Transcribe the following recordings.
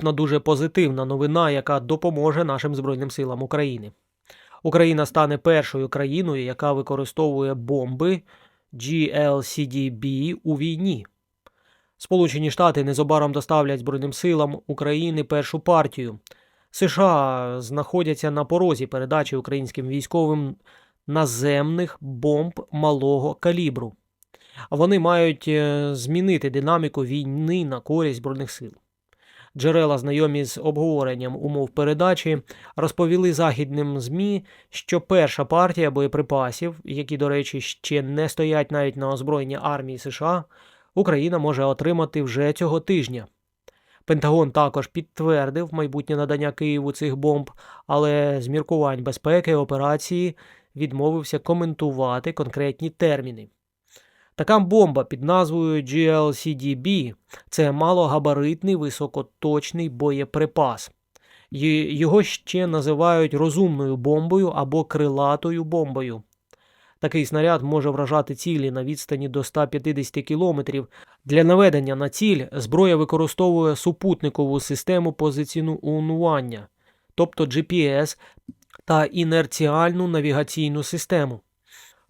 наступна дуже позитивна новина, яка допоможе нашим Збройним силам України. Україна стане першою країною, яка використовує бомби GLCDB у війні. Сполучені Штати незабаром доставлять Збройним силам України першу партію. США знаходяться на порозі передачі українським військовим наземних бомб малого калібру. Вони мають е, змінити динаміку війни на користь Збройних сил. Джерела, знайомі з обговоренням умов передачі, розповіли західним ЗМІ, що перша партія боєприпасів, які, до речі, ще не стоять навіть на озброєнні армії США, Україна може отримати вже цього тижня. Пентагон також підтвердив майбутнє надання Києву цих бомб, але з міркувань безпеки операції відмовився коментувати конкретні терміни. Така бомба під назвою GLCDB це малогабаритний високоточний боєприпас. Його ще називають розумною бомбою або крилатою бомбою. Такий снаряд може вражати цілі на відстані до 150 км. Для наведення на ціль зброя використовує супутникову систему позиціонування, тобто GPS та інерціальну навігаційну систему.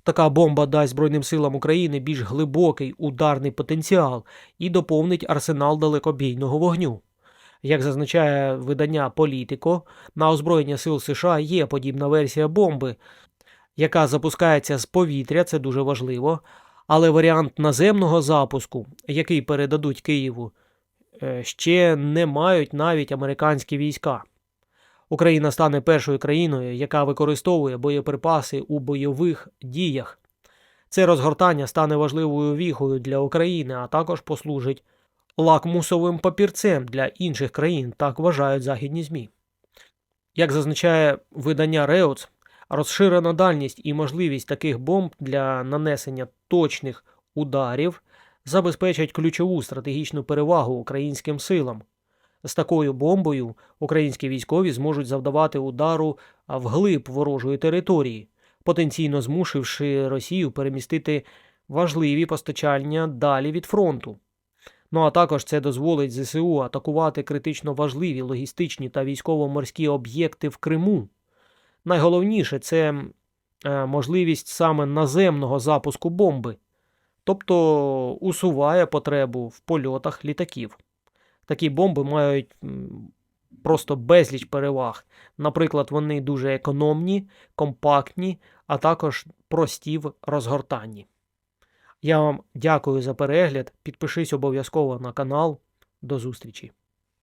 Така бомба дасть Збройним силам України більш глибокий ударний потенціал і доповнить арсенал далекобійного вогню. Як зазначає видання Політико, на озброєння сил США є подібна версія бомби, яка запускається з повітря, це дуже важливо, але варіант наземного запуску, який передадуть Києву, е, ще не мають навіть американські війська. Україна стане першою країною, яка використовує боєприпаси у бойових діях. Це розгортання стане важливою віхою для України, а також послужить лакмусовим папірцем для інших країн, так вважають західні ЗМІ. Як зазначає видання Реутс, розширена дальність і можливість таких бомб для нанесення точних ударів забезпечать ключову стратегічну перевагу українським силам. З такою бомбою українські військові зможуть завдавати удару вглиб ворожої території, потенційно змусивши Росію перемістити важливі постачання далі від фронту. Ну а також це дозволить ЗСУ атакувати критично важливі логістичні та військово-морські об'єкти в Криму. Найголовніше це е, можливість саме наземного запуску бомби, тобто усуває потребу в польотах літаків. Такі бомби мають просто безліч переваг. Наприклад, вони дуже економні, компактні, а також прості в розгортанні. Я вам дякую за перегляд. Підпишись обов'язково на канал. До зустрічі!